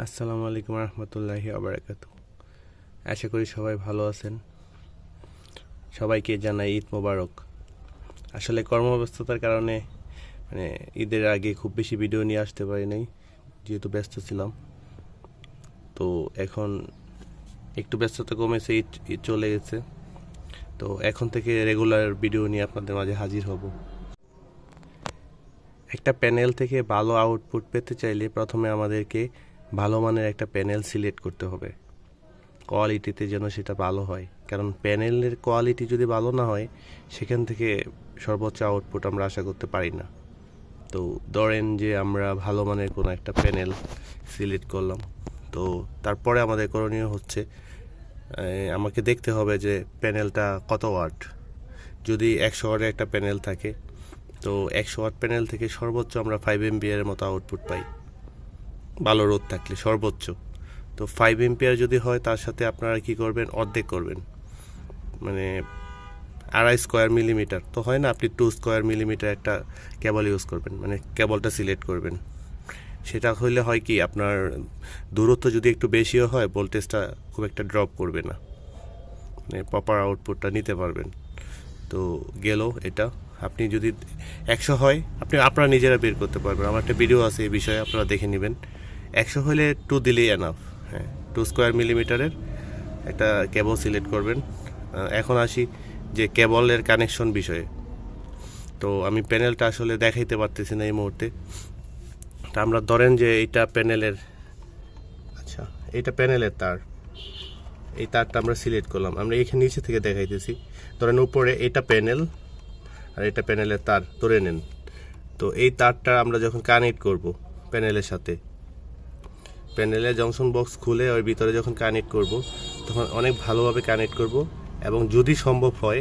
আসসালামু আলাইকুম রহমতুল্লাহি আবরাকাত আশা করি সবাই ভালো আছেন। সবাইকে জানাই ঈদ মোবারক। আসলে কর্মব্যস্ততার কারণে মানে ঈদের আগে খুব বেশি ভিডিও নিয়ে আসতে পারি নাই, যেহেতু ব্যস্ত ছিলাম। তো এখন একটু ব্যস্ততা কমেছে, ঈদ চলে গেছে। তো এখন থেকে রেগুলার ভিডিও নিয়ে আপনাদের মাঝে হাজির হব। একটা প্যানেল থেকে ভালো আউটপুট পেতে চাইলে প্রথমে আমাদেরকে ভালো মানের একটা প্যানেল সিলেক্ট করতে হবে। কোয়ালিটিতে যেন সেটা ভালো হয়। কারণ প্যানেলের কোয়ালিটি যদি ভালো না হয়, সেখান থেকে সর্বোচ্চ আউটপুট আমরা আশা করতে পারি না। তো ধরেন যে আমরা ভালো মানের কোনো একটা প্যানেল সিলেক্ট করলাম। তো তারপরে আমাদের করণীয় হচ্ছে আমাকে দেখতে হবে যে প্যানেলটা কত ওয়াট যদি একশো ওয়াটের একটা প্যানেল থাকে, তো একশো ওয়াট প্যানেল থেকে সর্বোচ্চ আমরা ফাইভ এম এমবিআর মতো আউটপুট পাই। ভালো রোদ থাকলে, সর্বোচ্চ। তো ফাইভ এমপিয়ার যদি হয়, তার সাথে আপনারা কি করবেন? অর্ধেক করবেন। মানে আড়াই স্কোয়ার মিলিমিটার তো হয় না, আপনি টু স্কোয়ার মিলিমিটার একটা কেবল ইউজ করবেন মানে কেবলটা সিলেক্ট করবেন। সেটা হইলে হয় কি, আপনার দূরত্ব যদি একটু বেশিও হয় ভোল্টেজটা খুব একটা ড্রপ করবে না। মানে প্রপার আউটপুটটা নিতে পারবেন। তো গেল এটা। আপনি যদি একশো হয়, আপনি, আপনারা নিজেরা বের করতে পারবেন। আমার একটা ভিডিও আছে এই বিষয়ে, আপনারা দেখে নেবেন। একশো হলে টু দিলেই এনাফ হ্যাঁ টু স্কোয়ার মিলিমিটারের একটা কেবল সিলেক্ট করবেন। এখন আসি যে কেবলের কানেকশন বিষয়ে। তো আমি প্যানেলটা আসলে দেখাইতে পারতেছি না এই মুহূর্তে। তা আমরা ধরেন যে এইটা প্যানেলের আচ্ছা এইটা প্যানেলের তার। এই তারটা আমরা সিলেক্ট করলাম। আমরা এখানে নিচে থেকে দেখাইতেছি। ধরেন উপরে এটা প্যানেল আর এটা প্যানেলের তার। ধরে নেন। তো এই তারটা আমরা যখন কানেক্ট করব প্যানেলের সাথে প্যানেলের জংশন বক্স খুলে ওর ভিতরে যখন কানেক্ট করব, তখন অনেক ভালোভাবে কানেক্ট করব এবং যদি সম্ভব হয়,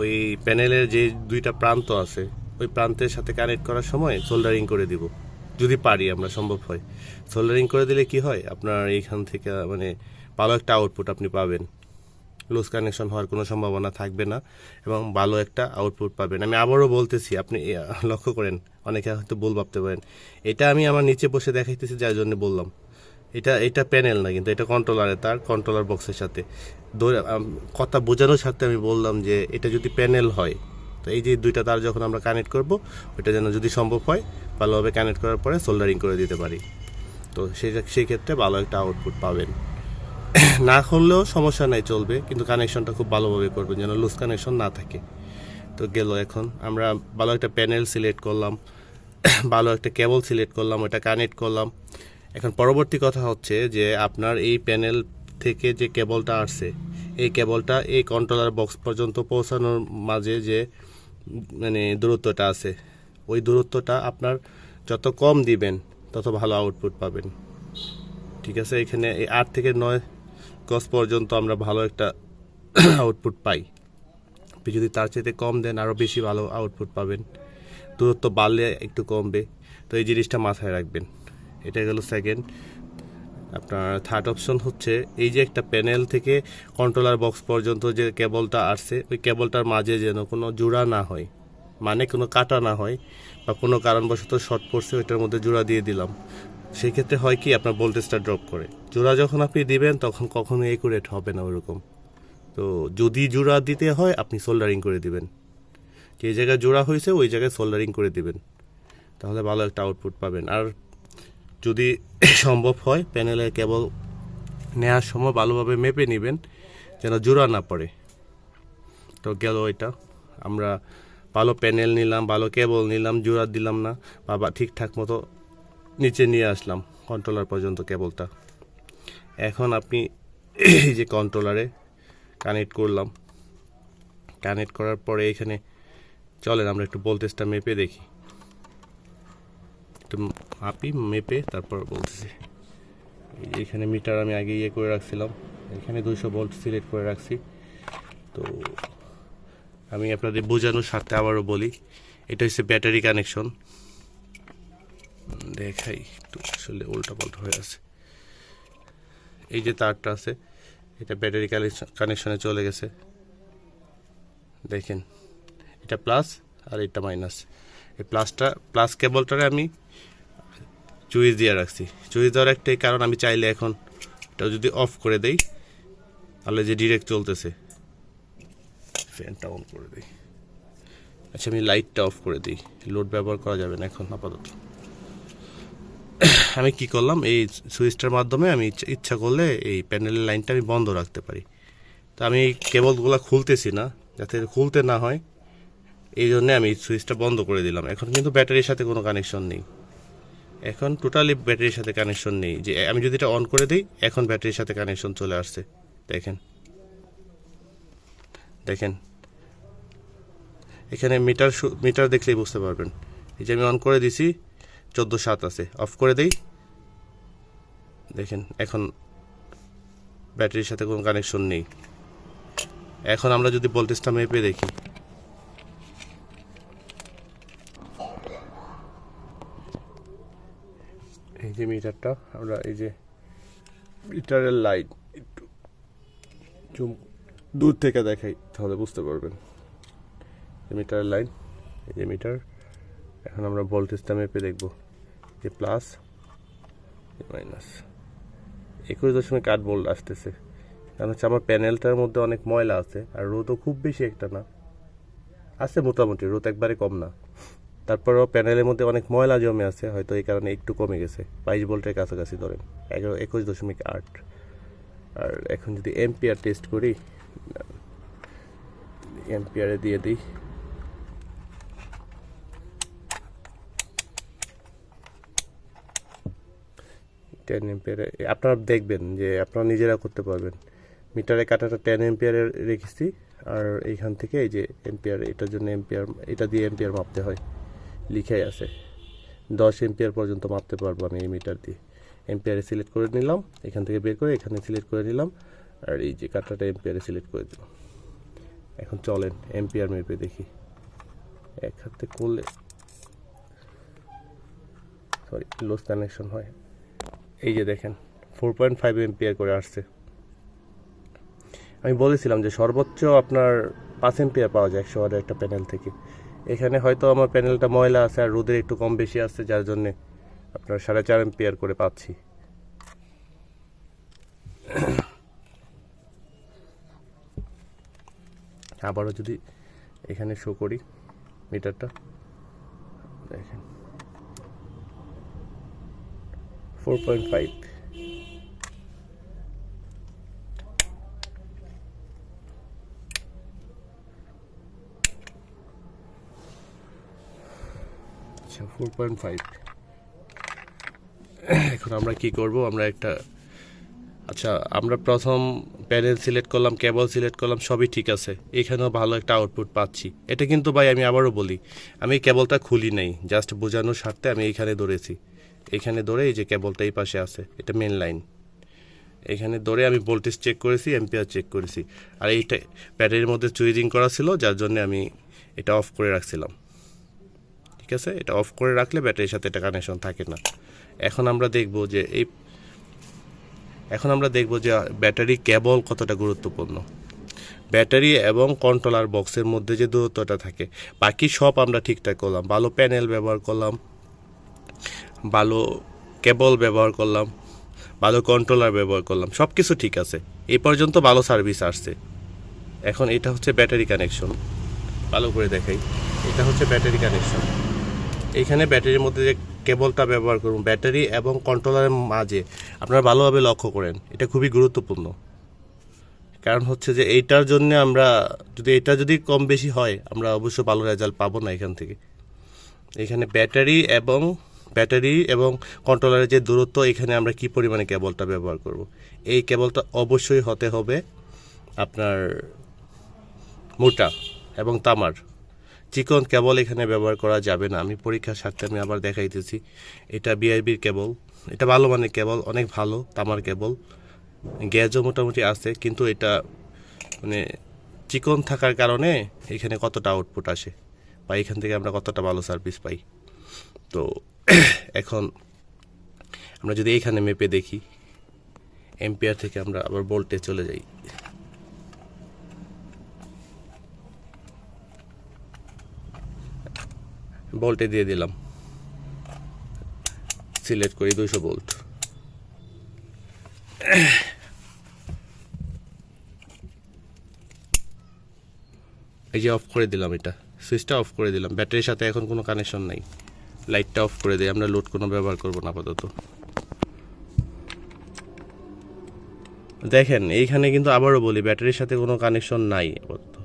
ওই প্যানেলের যে দুইটা প্রান্ত আছে, ওই প্রান্তের সাথে কানেক্ট করার সময় সোল্ডারিং করে দিব, যদি পারি আমরা, সম্ভব হয়। সোল্ডারিং করে দিলে কি হয়? আপনার এইখান থেকে মানে ভালো একটা আউটপুট আপনি পাবেন। লুজ কানেকশন হওয়ার কোনো সম্ভাবনা থাকবে না এবং ভালো একটা আউটপুট পাবেন। আমি আবারও বলতেছি, আপনি লক্ষ্য করেন, অনেকে হয়তো ভুল ভাবতে পারেন। এটা আমি আমার নিচে বসে দেখাইতেছি, যার জন্য বললাম। এটা এটা প্যানেল না কিন্তু, এটা কন্ট্রোলারে তার কন্ট্রোলার বক্সের সাথে। কথা বোঝানোর সাথে আমি বললাম যে এটা যদি প্যানেল হয়, তো এই যে দুইটা তার যখন আমরা কানেক্ট করব ওটা যেন যদি সম্ভব হয়, ভালোভাবে কানেক্ট করার পরে সোল্ডারিং করে দিতে পারি। তো সেই সেই ক্ষেত্রে ভালো একটা আউটপুট পাবেন। না করলেও সমস্যা নাই, চলবে, কিন্তু কানেকশনটা খুব ভালোভাবে করবেন, যেন লুজ কানেকশন না থাকে। তো গেল এখন, আমরা ভালো একটা প্যানেল সিলেক্ট করলাম, ভালো একটা কেবল সিলেক্ট করলাম ওটা কানেক্ট করলাম। এখন পরবর্তী কথা হচ্ছে যে আপনার এই প্যানেল থেকে যে কেবলটা আসছে, এই কেবলটা এই কন্ট্রোলার বক্স পর্যন্ত পৌঁছানোর মাঝে যে মানে দূরত্বটা আছে, ওই দূরত্বটা আপনার যত কম দিবেন, তত ভালো আউটপুট পাবেন। ঠিক আছে? এখানে এই আট থেকে নয় গজ পর্যন্ত আমরা ভালো একটা আউটপুট পাই। যদি তার চাইতে কম দেন আরও বেশি ভালো আউটপুট পাবেন। দূরত্ব বাড়লে একটু কমবে। তো এই জিনিসটা মাথায় রাখবেন। এটা গেল সেকেন্ড আপনার থার্ড অপশন হচ্ছে এই যে একটা প্যানেল থেকে কন্ট্রোলার বক্স পর্যন্ত যে কেবলটা আসছে, ওই কেবলটার মাঝে যেন কোনো জোড়া না হয় মানে কোনো কাটা না হয় বা কোনো কারণবশত শর্ট পড়ছে, ওইটার মধ্যে জোড়া দিয়ে দিলাম। সেই ক্ষেত্রে হয় কি, আপনার ভোল্টেজটা ড্রপ করে। জোড়া যখন আপনি দিবেন, তখন কখনো একুরেট হবে না ওরকম। তো যদি জোড়া দিতে হয়, আপনি সোল্ডারিং করে দিবেন। যে জায়গায় জোড়া হয়েছে, ওই জায়গায় সোল্ডারিং করে দিবেন। তাহলে ভালো একটা আউটপুট পাবেন। আর যদি সম্ভব হয় প্যানেলের কেবল নেওয়ার সময় ভালোভাবে মেপে নেবেন, যেন জোড়া না পড়ে। তো গেল এটা। আমরা ভালো প্যানেল নিলাম, ভালো কেবল নিলাম, জোড়া দিলাম না, বা বা ঠিকঠাক মতো নিচে নিয়ে আসলাম কন্ট্রোলার পর্যন্ত কেবলটা এখন আপনি এই যে কন্ট্রোলারে কানেক্ট করলাম। কানেক্ট করার পরে এখানে চলেন, আমরা একটু ভোল্টেজটা মেপে দেখি। একটু মাপি মেপে তারপর বলতেছি। এখানে মিটার আমি আগে ইয়ে করে রাখছিলাম। এখানে দুইশো ভোল্ট সিলেক্ট করে রাখছি। তো আমি আপনাদের বোঝানোর স্বার্থে আবারও বলি, এটা হচ্ছে ব্যাটারি কানেকশন। দেখাই একটু আসলে উল্টা পাল্টা হয়ে আছে। এই যে তারটা আছে, এটা ব্যাটারি কানেকশনে চলে গেছে। দেখেন, এটা প্লাস আর এটা মাইনাস। এই প্লাসটা, প্লাস কেবলটারে আমি চুইস দিয়ে রাখছি। চুইস দেওয়ার একটাই কারণ আমি চাইলে এখন এটা যদি অফ করে দেই, তাহলে যে ডিরেক্ট চলতেছে। ফ্যানটা অন করে দিই। আচ্ছা আমি লাইটটা অফ করে দিই। লোড ব্যবহার করা যাবে না এখন, আপাতত। আমি কি করলাম? এই সুইচটার মাধ্যমে আমি ইচ্ছা- করলে এই প্যানেলের লাইনটা আমি বন্ধ রাখতে পারি। তো আমি কেবলগুলো খুলতেছি না, যাতে খুলতে না হয়। এই জন্যে আমি সুইচটা বন্ধ করে দিলাম। এখন কিন্তু ব্যাটারির সাথে কোনো কানেকশন নেই। এখন টোটালি ব্যাটারির সাথে কানেকশন নেই। যে, আমি যদি এটা অন করে দিই, এখন ব্যাটারির সাথে কানেকশন চলে আসছে। দেখেন। দেখেন। এখানে মিটার মিটার দেখলেই বুঝতে পারবেন। এই যে আমি অন করে দিছি, চোদ্দ সাত আছে। অফ করে দেই। দেখেন, এখন ব্যাটারির সাথে কোনো কানেকশন নেই। এখন আমরা যদি ভোল্টেজটা মেপে দেখি। এই যে মিটারটা, আমরা এই যে মিটারের লাইট একটু জুম দূর থেকে দেখাই, তাহলে বুঝতে পারবেন। মিটারের লাইন, এই যে মিটার, এখন আমরা ভোল্টেজটা মেপে দেখব। যে প্লাস মাইনাস। একুশ দশমিক আট ভোল্ট আসতেছে। কারণ হচ্ছে আমার প্যানেলটার মধ্যে অনেক ময়লা আছে, আর রোদও খুব বেশি একটা না। আছে মোটামুটি রোদ একবারে কম না। তারপরেও প্যানেলের মধ্যে অনেক ময়লা জমে আছে, হয়তো এই কারণে একটু কমে গেছে। বাইশ ভোল্টের কাছাকাছি ধরেন, এগারো, একুশ দশমিক আট। আর এখন যদি এম্পিয়ার টেস্ট করি এম্পিয়ারে দিয়ে দিই। টেন এম্পিয়ারে আপনারা দেখবেন যে আপনারা নিজেরা করতে পারবেন। মিটারে কাটাটা টেন এম্পিয়ারে রেখেছি, আর এইখান থেকে এই যে এম্পিয়ার এটার জন্য এম্পিয়ার এটা দিয়ে এম্পিয়ার মাপতে হয়। লিখাই আছে। দশ এম্পিয়ার পর্যন্ত মাপতে পারব আমি এই মিটার দিয়ে। এম্পিয়ারে সিলেক্ট করে নিলাম, এখান থেকে বের করে এখানে সিলেক্ট করে নিলাম, আর এই যে কাটাটা এম্পিয়ারে সিলেক্ট করে দিলাম। এখন চলেন এম্পিয়ার মেপে দেখি। এক হাতে করলে সরি লুজ কানেকশন হয়। এই যে দেখেন ফোর পয়েন্ট ফাইভ এম্পিয়ার করে আসছে। আমি বলেছিলাম যে সর্বোচ্চ আপনার পাঁচ এম্পিয়ার পাওয়া যায় একশো একটা প্যানেল থেকে। এখানে হয়তো আমার প্যানেলটা ময়লা আছে আর রোদের একটু কম বেশি আছে, যার জন্যে আপনার সাড়ে চার এম্পিয়ার করে পাচ্ছি। আবারও যদি এখানে শো করি মিটারটা দেখেন। ফোর পয়েন্ট ফাইভ আচ্ছা ফোর পয়েন্ট ফাইভ এখন আমরা কি করব? আমরা একটা আচ্ছা আমরা প্রথম প্যানেল সিলেক্ট করলাম কেবল সিলেক্ট করলাম, সবই ঠিক আছে। এখানেও ভালো একটা আউটপুট পাচ্ছি। এটা কিন্তু ভাই আমি আবারও বলি, আমি কেবলটা খুলি নাই জাস্ট বোঝানোর স্বার্থে আমি এখানে ধরেছি। এখানে ধরে এই যে কেবলটা এই পাশে আছে, এটা মেন লাইন এখানে ধরে আমি ভোল্টেজ চেক করেছি এম্পিয়ার চেক করেছি। আর এইটা ব্যাটারির মধ্যে চুইজিং করা ছিল, যার জন্য আমি এটা অফ করে রাখছিলাম। ঠিক আছে? এটা অফ করে রাখলে ব্যাটারির সাথে এটা কানেকশন থাকে না। এখন আমরা দেখব যে এই, এখন আমরা দেখব যে ব্যাটারি কেবল কতটা গুরুত্বপূর্ণ। ব্যাটারি এবং কন্ট্রোলার বক্সের মধ্যে যে দূরত্বটা থাকে, বাকি সব আমরা ঠিকঠাক করলাম। ভালো প্যানেল ব্যবহার করলাম, ভালো কেবল ব্যবহার করলাম, ভালো কন্ট্রোলার ব্যবহার করলাম সব কিছু ঠিক আছে। এই পর্যন্ত ভালো সার্ভিস আসছে। এখন এটা হচ্ছে ব্যাটারি কানেকশন ভালো করে দেখাই। এটা হচ্ছে ব্যাটারি কানেকশন এইখানে ব্যাটারির মধ্যে যে কেবলটা ব্যবহার করুন, ব্যাটারি এবং কন্ট্রোলারের মাঝে আপনারা ভালোভাবে লক্ষ্য করেন, এটা খুবই গুরুত্বপূর্ণ। কারণ হচ্ছে যে এইটার জন্য আমরা যদি, এটা যদি কম বেশি হয়, আমরা অবশ্য ভালো রেজাল্ট পাবো না এখান থেকে। এখানে ব্যাটারি এবং ব্যাটারি এবং কন্ট্রোলারের যে দূরত্ব, এখানে আমরা কি পরিমাণে কেবলটা ব্যবহার করব? এই কেবলটা অবশ্যই হতে হবে আপনার মোটা এবং তামার। চিকন কেবল এখানে ব্যবহার করা যাবে না। আমি পরীক্ষার স্বার্থে আমি আবার দেখাইতেছি। এটা বিআইবির কেবল। এটা ভালো মানে কেবল, অনেক ভালো তামার কেবল। গ্যাজও মোটামুটি আছে, কিন্তু এটা মানে চিকন থাকার কারণে এখানে কতটা আউটপুট আসে বা এখান থেকে আমরা কতটা ভালো সার্ভিস পাই। তো এখন আমরা যদি এখানে মেপে দেখি এম্পিয়ার থেকে আমরা আবার ভোল্টে চলে যাই। ভোল্টে দিয়ে দিলাম। সিলেক্ট করি দুইশো ভোল্ট এই যে অফ করে দিলাম এটা। সুইচটা অফ করে দিলাম। ব্যাটারির সাথে এখন কোনো কানেকশন নাই। লাইটটা অফ করে দিই। আমরা লোড কোনো ব্যবহার করব না আপাতত। দেখেন, এইখানে কিন্তু আবারও বলি, ব্যাটারির সাথে কোনো কানেকশন নাই আপাতত।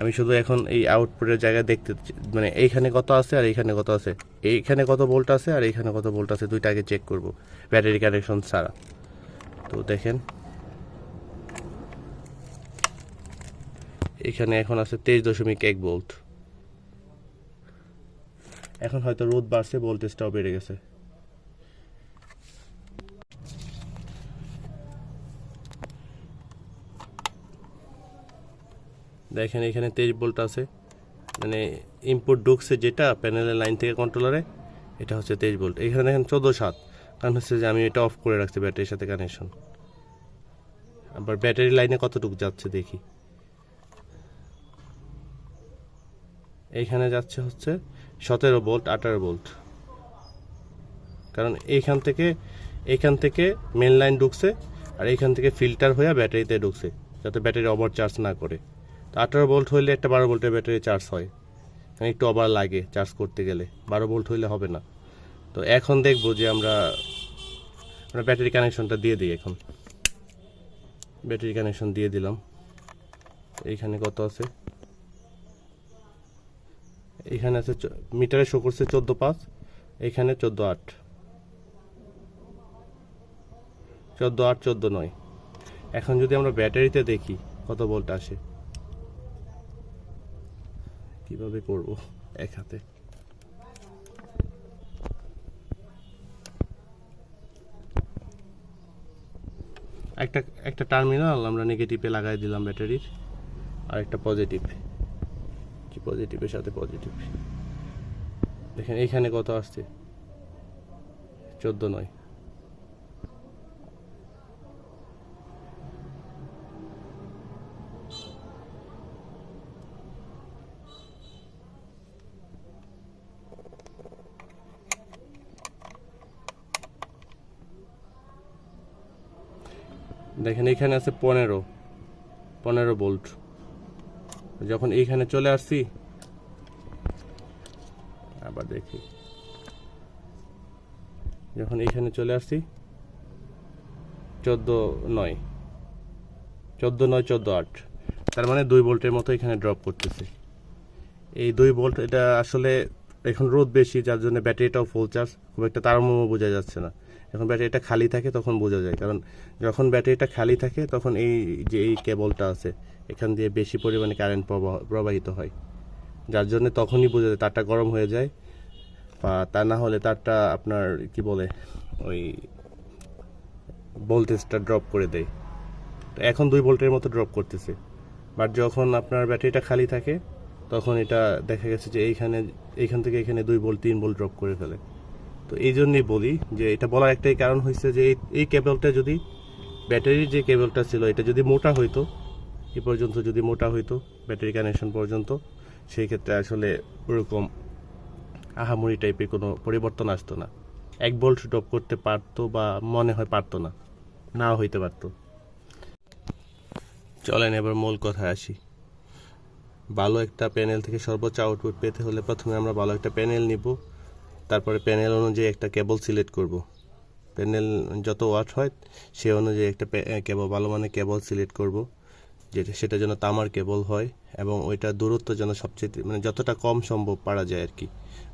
আমি শুধু এখন এই আউটপুটের জায়গায় দেখতে মানে এইখানে কত আছে আর এইখানে কত আছে। এইখানে কত ভোল্ট আছে আর এইখানে কত ভোল্ট আছে দুইটা আগে চেক করব ব্যাটারি কানেকশন ছাড়া। তো দেখেন। এখানে এখন আছে তেইশ দশমিক এক ভোল্ট এখন হয়তো রোদ বাড়ছে ভোল্টেজটাও বেড়ে গেছে। দেখেন এখানে তেইশ ভোল্ট আছে। মানে ইনপুট ঢুকছে যেটা প্যানেলের লাইন থেকে কন্ট্রোলারে এটা হচ্ছে তেইশ ভোল্ট। এখানে দেখেন চোদ্দ সাত। কারণ হচ্ছে যে আমি এটা অফ করে রাখছি ব্যাটারির সাথে কানেকশন আবার ব্যাটারি লাইনে কতটুকু যাচ্ছে দেখি। এইখানে যাচ্ছে হচ্ছে সতেরো ভোল্ট, আঠারো ভোল্ট। কারণ এইখান থেকে এইখান থেকে মেন লাইন ঢুকছে আর এইখান থেকে ফিল্টার হয়ে ব্যাটারিতে ঢুকছে, যাতে ব্যাটারি ওভার চার্জ না করে। আঠারো ভোল্ট হইলে একটা বারো ভোল্টের ব্যাটারি চার্জ হয়। মানে একটু ওভার লাগে চার্জ করতে গেলে। বারো ভোল্ট হইলে হবে না। তো এখন দেখব যে আমরা আমরা ব্যাটারি কানেকশনটা দিয়ে দিই এখন। ব্যাটারি কানেকশন দিয়ে দিলাম। এইখানে কত আছে? এখানে আছে মিটারে শো করছে চোদ্দ পাঁচ এখানে চোদ্দ আট। চোদ্দ আট, চোদ্দ নয়। এখন যদি আমরা ব্যাটারিতে দেখি কত ভোল্ট আসে। কীভাবে করব এক হাতে? একটা একটা টার্মিনাল আমরা নেগেটিভে লাগাই দিলাম ব্যাটারির, আর একটা পজিটিভ পজিটিভের সাথে পজিটিভ দেখেন এইখানে কত আসছে? চোদ্দ নয়। দেখেন এখানে আছে পনেরো। পনেরো বোল্ট। যখন এইখানে চলে আসছি, আবার দেখি। যখন এইখানে চলে আসছি, চোদ্দ নয়। চোদ্দ নয়, চোদ্দ আট। তার মানে দুই বোল্টের মতো এখানে ড্রপ করতেছে। এই দুই বোল্ট, এটা আসলে এখন রোদ বেশি, যার জন্য ব্যাটারিটাও ফুল চার্জ খুব একটা তারতম্য বোঝা যাচ্ছে না। যখন ব্যাটারিটা খালি থাকে তখন বোঝা যায়। কারণ যখন ব্যাটারিটা খালি থাকে তখন এই যে এই কেবলটা আছে, এখান দিয়ে বেশি পরিমাণে কারেন্ট প্রবাহিত হয়। যার জন্য তখনই বোঝা যায় তারটা গরম হয়ে যায় বা তা না হলে তারটা আপনার কি বলে, ওই ভোল্টেজটা ড্রপ করে দেয়। তো এখন দুই ভোল্টের মতো ড্রপ করতেছে। বাট যখন আপনার ব্যাটারিটা খালি থাকে, তখন এটা দেখা গেছে যে এইখানে, এইখান থেকে এখানে দুই ভোল্ট তিন ভোল্ট ড্রপ করে ফেলে। তো এই জন্যই বলি যে এটা বলার একটাই কারণ হয়েছে যে এই কেবলটা যদি ব্যাটারির যে কেবলটা ছিল, এটা যদি মোটা হইতো, এ পর্যন্ত যদি মোটা হইতো, ব্যাটারি কানেকশন পর্যন্ত সেই ক্ষেত্রে আসলে ওরকম আহামরি টাইপের কোনো পরিবর্তন আসতো না। এক ভোল্ট ড্রপ করতে পারতো বা মনে হয় পারতো না, নাও হইতে পারতো। চলেন এবার মূল কথায় আসি। ভালো একটা প্যানেল থেকে সর্বোচ্চ আউটপুট পেতে হলে প্রথমে আমরা ভালো একটা প্যানেল নিব। তারপরে প্যানেল অনুযায়ী একটা কেবল সিলেক্ট করব। প্যানেল যত ওয়াট হয়, সে অনুযায়ী একটা কেবল, ভালো মানে কেবল সিলেক্ট করব, যেটা, সেটা যেন তামার কেবল হয় এবং ওইটা দূরত্ব যেন সবচেয়ে মানে যতটা কম সম্ভব পারা যায় আর কি।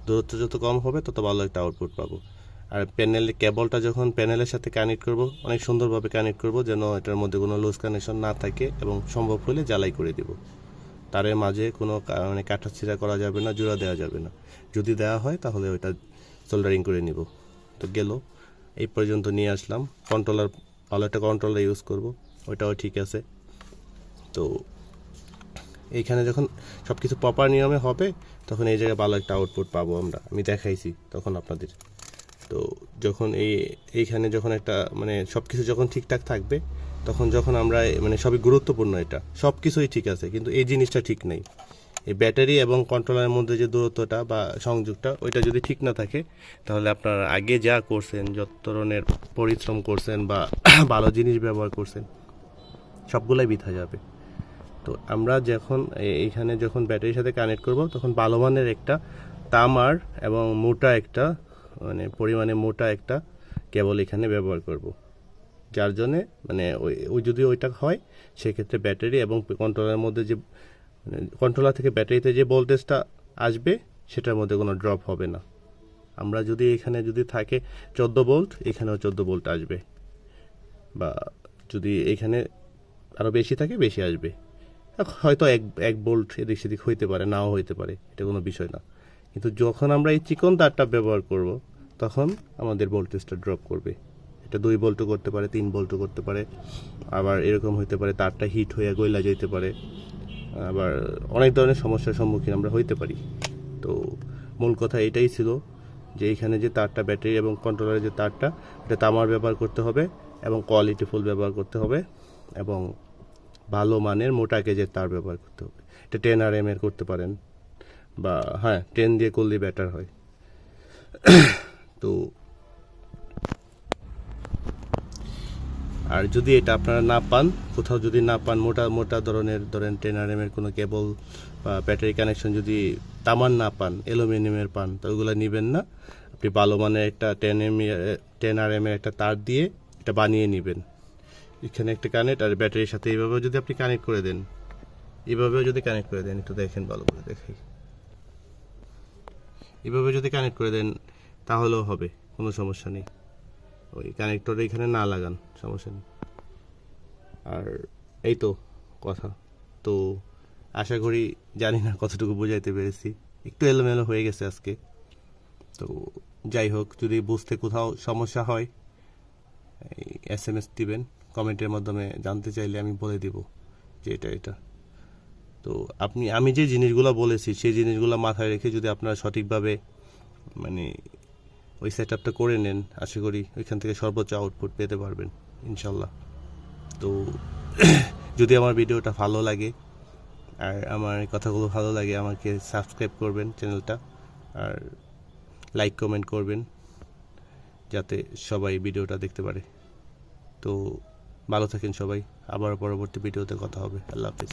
দূরত্ব যত কম হবে, তত ভালো একটা আউটপুট পাবো। আর প্যানেলের কেবলটা যখন প্যানেলের সাথে কানেক্ট করব, অনেক সুন্দরভাবে কানেক্ট করব, যেন এটার মধ্যে কোনো লুজ কানেকশন না থাকে এবং সম্ভব হলে জ্বালাই করে দিব। তারের মাঝে কোনো মানে কাটাছিড়া করা যাবে না, জোড়া দেওয়া যাবে না। যদি দেওয়া হয়, তাহলে ওইটা সোল্ডারিং করে নিব। তো গেল, এই পর্যন্ত নিয়ে আসলাম। কন্ট্রোলার ভালো একটা কন্ট্রোলার ইউজ করব, ওইটাও ঠিক আছে। তো এইখানে যখন সব কিছু প্রপার নিয়মে হবে, তখন এই জায়গায় ভালো একটা আউটপুট পাবো আমরা। আমি দেখাইছি তখন আপনাদের। তো যখন এই, এইখানে যখন একটা মানে সব কিছু যখন ঠিকঠাক থাকবে তখন যখন আমরা মানে সবই গুরুত্বপূর্ণ এটা। সব কিছুই ঠিক আছে, কিন্তু এই জিনিসটা ঠিক নেই। এই ব্যাটারি এবং কন্ট্রোলারের মধ্যে যে দূরত্বটা বা সংযোগটা, ওইটা যদি ঠিক না থাকে, তাহলে আপনার আগে যা করছেন, যত ধরনের পরিশ্রম করছেন বা ভালো জিনিস ব্যবহার করছেন, সবগুলাই বিথা যাবে। তো আমরা যখন এইখানে যখন ব্যাটারির সাথে কানেক্ট করব, তখন ভালো মানের একটা তামার এবং মোটা একটা মানে পরিমাণে মোটা একটা কেবল এখানে ব্যবহার করব। যার জন্যে মানে ওই যদি ওইটা হয়, সেক্ষেত্রে ব্যাটারি এবং কন্ট্রোলারের মধ্যে যে কন্ট্রোলার থেকে ব্যাটারিতে যে ভোল্টেজটা আসবে, সেটার মধ্যে কোনো ড্রপ হবে না। আমরা যদি এখানে যদি থাকে চোদ্দ ভোল্ট এখানেও চোদ্দ ভোল্ট আসবে। বা যদি এখানে আরও বেশি থাকে, বেশি আসবে। হয়তো এক এক বোল্ট এদিক সেদিক হইতে পারে, নাও হইতে পারে, এটা কোনো বিষয় না। কিন্তু যখন আমরা এই চিকন তারটা ব্যবহার করব, তখন আমাদের ভোল্টেজটা ড্রপ করবে। এটা দুই ভোল্টও করতে পারে, তিন ভোল্টও করতে পারে। আবার এরকম হইতে পারে, তারটা হিট হয়ে গইলা যেতে পারে। আবার অনেক ধরনের সমস্যার সম্মুখীন আমরা হইতে পারি। তো মূল কথা এটাই ছিল যে এখানে যে তারটা ব্যাটারি এবং কন্ট্রোলারের যে তারটা, এটা তামার ব্যবহার করতে হবে এবং কোয়ালিটি ফুল ব্যবহার করতে হবে এবং ভালো মানের মোটা কেজের তার ব্যবহার করতে হবে। এটা টেন আর এম এর করতে পারেন বা হ্যাঁ টেন দিয়ে করলে বেটার হয়। তো আর যদি এটা আপনারা না পান, কোথাও যদি না পান, মোটা মোটা ধরনের, ধরেন টেন আর এর কোনো কেবল বা ব্যাটারি কানেকশন যদি তামার না পান অ্যালুমিনিয়ামের পান, তো ওগুলো নেবেন না। আপনি ভালো মানের একটা টেন এম টেন আর এমের একটা তার দিয়ে এটা বানিয়ে নেবেন। এখানে একটা কানেক্ট আর ব্যাটারির সাথে এইভাবে যদি আপনি কানেক্ট করে দেন, এইভাবেও যদি কানেক্ট করে দেন, একটু দেখেন ভালো করে দেখাই। এভাবে যদি কানেক্ট করে দেন, তাহলেও হবে, কোনো সমস্যা নেই। ওই কানেক্টর এখানে না লাগান, সমস্যা নেই। আর এই তো কথা। তো আশা করি জানি না কতটুকু বোঝাইতে পেরেছি। একটু এলোমেলো হয়ে গেছে আজকে। তো যাই হোক, যদি বুঝতে কোথাও সমস্যা হয় এস এম এস দিবেন। কমেন্টের মাধ্যমে জানতে চাইলে আমি বলে দিব যে এটা এটা। তো আপনি, আমি যে জিনিসগুলো বলেছি, সেই জিনিসগুলো মাথায় রেখে যদি আপনারা সঠিকভাবে মানে ওই সেট আপটা করে নেন। আশা করি ওইখান থেকে সর্বোচ্চ আউটপুট পেতে পারবেন, ইনশাল্লাহ। তো যদি আমার ভিডিওটা ভালো লাগে, আর আমার কথাগুলো ভালো লাগে, আমাকে সাবস্ক্রাইব করবেন চ্যানেলটা আর লাইক কমেন্ট করবেন, যাতে সবাই ভিডিওটা দেখতে পারে। তো ভালো থাকেন সবাই, আবার পরবর্তী ভিডিওতে কথা হবে। আল্লাহ হাফিজ।